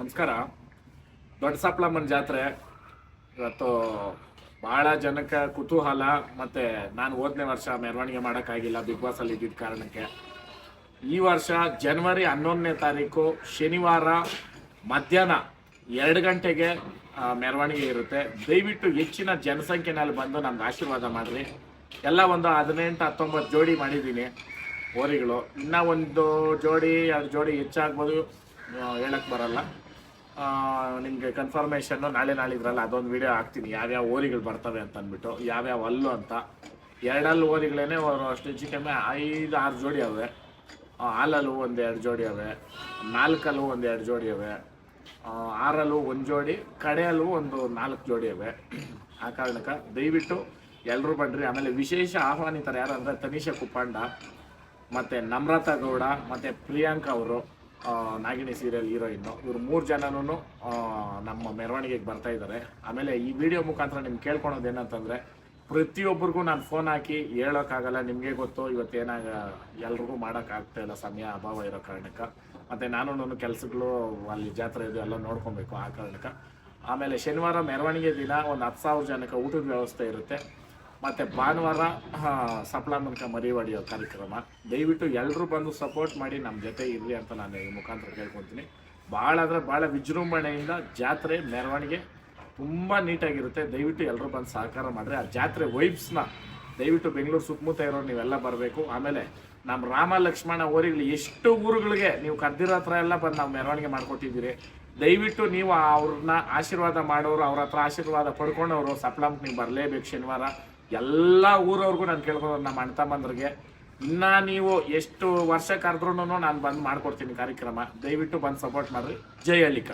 ನಮಸ್ಕಾರ. ದೊಡ್ಡ ಜಾತ್ರೆ. ಇವತ್ತು ಭಾಳ ಜನಕ್ಕೆ ಕುತೂಹಲ ಮತ್ತು ನಾನು ಹೋದನೇ ವರ್ಷ ಮೆರವಣಿಗೆ ಮಾಡೋಕ್ಕಾಗಿಲ್ಲ, ಬಿಗ್ ಬಾಸಲ್ಲಿ ಇದ್ದಿದ್ದ ಕಾರಣಕ್ಕೆ. ಈ ವರ್ಷ ಜನವರಿ ಹನ್ನೊಂದನೇ ತಾರೀಕು, ಶನಿವಾರ ಮಧ್ಯಾಹ್ನ ಎರಡು ಗಂಟೆಗೆ ಮೆರವಣಿಗೆ ಇರುತ್ತೆ. ದಯವಿಟ್ಟು ಹೆಚ್ಚಿನ ಜನಸಂಖ್ಯೆನಲ್ಲಿ ಬಂದು ನಮ್ಗೆ ಆಶೀರ್ವಾದ ಮಾಡಿರಿ. ಎಲ್ಲ ಒಂದು ಹದಿನೆಂಟು, ಹತ್ತೊಂಬತ್ತು ಜೋಡಿ ಮಾಡಿದ್ದೀನಿ ಹೋರಿಗಳು. ಇನ್ನೂ ಒಂದು ಜೋಡಿ, ಎರಡು ಜೋಡಿ ಹೆಚ್ಚಾಗ್ಬೋದು ಹೇಳಕ್ಕೆ ಬರಲ್ಲ. ನಿಮಗೆ ಕನ್ಫರ್ಮೇಷನ್ನು ನಾಳೆ ನಾಳಿದ್ರಲ್ಲ, ಅದೊಂದು ವಿಡಿಯೋ ಹಾಕ್ತೀನಿ. ಯಾವ್ಯಾವ ಓರಿಗಳು ಬರ್ತವೆ ಅಂತ ಅಂದ್ಬಿಟ್ಟು, ಯಾವ್ಯಾವ ಅಲ್ಲು ಅಂತ. ಎರಡಲ್ಲಿ ಓರಿಗಳೇನೆ ಅವರು ಅಷ್ಟು ಹೆಚ್ಚು ಕಮ್ಮಿ ಐದು, ಆರು ಜೋಡಿ ಅವೆ. ಹಾಲಲ್ಲೂ ಒಂದು ಎರಡು ಜೋಡಿ ಅವೆ, ನಾಲ್ಕಲ್ಲೂ ಒಂದು ಎರಡು ಜೋಡಿ ಅವೆ ಆರಲ್ಲೂ ಒಂದು ಜೋಡಿ, ಕಡೆಯಲ್ಲೂ ಒಂದು ನಾಲ್ಕು ಜೋಡಿ ಅವೆ. ಆ ಕಾರಣಕ್ಕೆ ದಯವಿಟ್ಟು ಎಲ್ಲರೂ ಬನ್ನಿರಿ ಆಮೇಲೆ ವಿಶೇಷ ಆಹ್ವಾನಿತರ ಯಾರು ಅಂದರೆ ತನಿಷಾ ಕುಪ್ಪಂಡ ಮತ್ತು ನಮ್ರತಾ ಗೌಡ, ಮತ್ತು ಪ್ರಿಯಾಂಕಾ ಅವರು. ನಾಗಿಣಿ ಸೀರಿಯಲ್ ಹೀರೋಯಿನ್ನು ಇವರು ಮೂರು ಜನನೂ ನಮ್ಮ ಮೆರವಣಿಗೆಗೆ ಬರ್ತಾ ಇದ್ದಾರೆ ಆಮೇಲೆ ಈ ವಿಡಿಯೋ ಮುಖಾಂತರ ನಿಮ್ಗೆ ಕೇಳ್ಕೊಳೋದು ಏನಂತಂದರೆ ಪ್ರತಿಯೊಬ್ಬರಿಗೂ ನಾನು ಫೋನ್ ಹಾಕಿ ಹೇಳೋಕ್ಕಾಗಲ್ಲ, ನಿಮಗೆ ಗೊತ್ತು ಇವತ್ತೇನಾಗ ಎಲ್ರಿಗೂ ಮಾಡೋಕ್ಕಾಗ್ತಾ ಇಲ್ಲ ಸಮಯ ಅಭಾವ ಇರೋ ಕಾರಣಕ್ಕೆ. ಮತ್ತು ನಾನು ನನ್ನ ಕೆಲಸಗಳು ಅಲ್ಲಿ ಜಾತ್ರೆ ಇದು ಎಲ್ಲ ನೋಡ್ಕೊಬೇಕು ಆ ಕಾರಣಕ್ಕೆ. ಆಮೇಲೆ ಶನಿವಾರ ಮೆರವಣಿಗೆ ದಿನ ಒಂದು ಹತ್ತು ಸಾವಿರ ಜನಕ್ಕೆ ಊಟದ ವ್ಯವಸ್ಥೆ ಇರುತ್ತೆ. ಮತ್ತು ಭಾನುವಾರ ಸಪ್ಲ ಮೂಲಕ ಮರಿ ಹೊಡೆಯೋ ಕಾರ್ಯಕ್ರಮ. ದಯವಿಟ್ಟು ಎಲ್ಲರೂ ಬಂದು ಸಪೋರ್ಟ್ ಮಾಡಿ ನಮ್ಮ ಜೊತೆ ಇರಲಿ ಅಂತ ನಾನು ಈ ಮುಖಾಂತರ ಕೇಳ್ಕೊತೀನಿ. ಭಾಳ ಅಂದರೆ ಭಾಳ ವಿಜೃಂಭಣೆಯಿಂದ ಜಾತ್ರೆ, ಮೆರವಣಿಗೆ ತುಂಬ ನೀಟಾಗಿರುತ್ತೆ. ದಯವಿಟ್ಟು ಎಲ್ಲರೂ ಬಂದು ಸಹಕಾರ ಮಾಡಿರಿ. ಆ ಜಾತ್ರೆ ವೈಬ್ಸ್ನ ದಯವಿಟ್ಟು ಬೆಂಗಳೂರು ಸುತ್ತಮುತ್ತ ಇರೋರು ನೀವೆಲ್ಲ ಬರಬೇಕು. ಆಮೇಲೆ ನಮ್ಮ ರಾಮ ಲಕ್ಷ್ಮಣ ಊರಿಗಳು ಎಷ್ಟು ಊರುಗಳಿಗೆ ನೀವು ಕರ್ದಿರೋ ಹತ್ರ ಎಲ್ಲ ಬಂದು ನಾವು ಮೆರವಣಿಗೆ ಮಾಡ್ಕೊಟ್ಟಿದ್ದೀರಿ. ದಯವಿಟ್ಟು ನೀವು ಅವ್ರನ್ನ ಆಶೀರ್ವಾದ ಮಾಡೋರು, ಅವ್ರ ಹತ್ರ ಆಶೀರ್ವಾದ ಪಡ್ಕೊಂಡವರು ಸಪ್ಲಮ್ಗೆ ನೀವು ಬರಲೇಬೇಕು ಶನಿವಾರ. ಎಲ್ಲ ಊರವ್ರಿಗೂ ನಾನು ಕೇಳ್ಕೊಂಡು ನಮ್ಮ ಅಣ್ಣ ತಮ್ಮಂದ್ರಿಗೆ. ಇನ್ನ ನೀವು ಎಷ್ಟು ವರ್ಷ ಕರೆದ್ರೂ ನಾನು ಬಂದು ಮಾಡ್ಕೊಡ್ತೀನಿ ಕಾರ್ಯಕ್ರಮ. ದಯವಿಟ್ಟು ಬಂದು ಸಪೋರ್ಟ್ ಮಾಡಿರಿ. ಜೈ ಹಳ್ಳಿಕ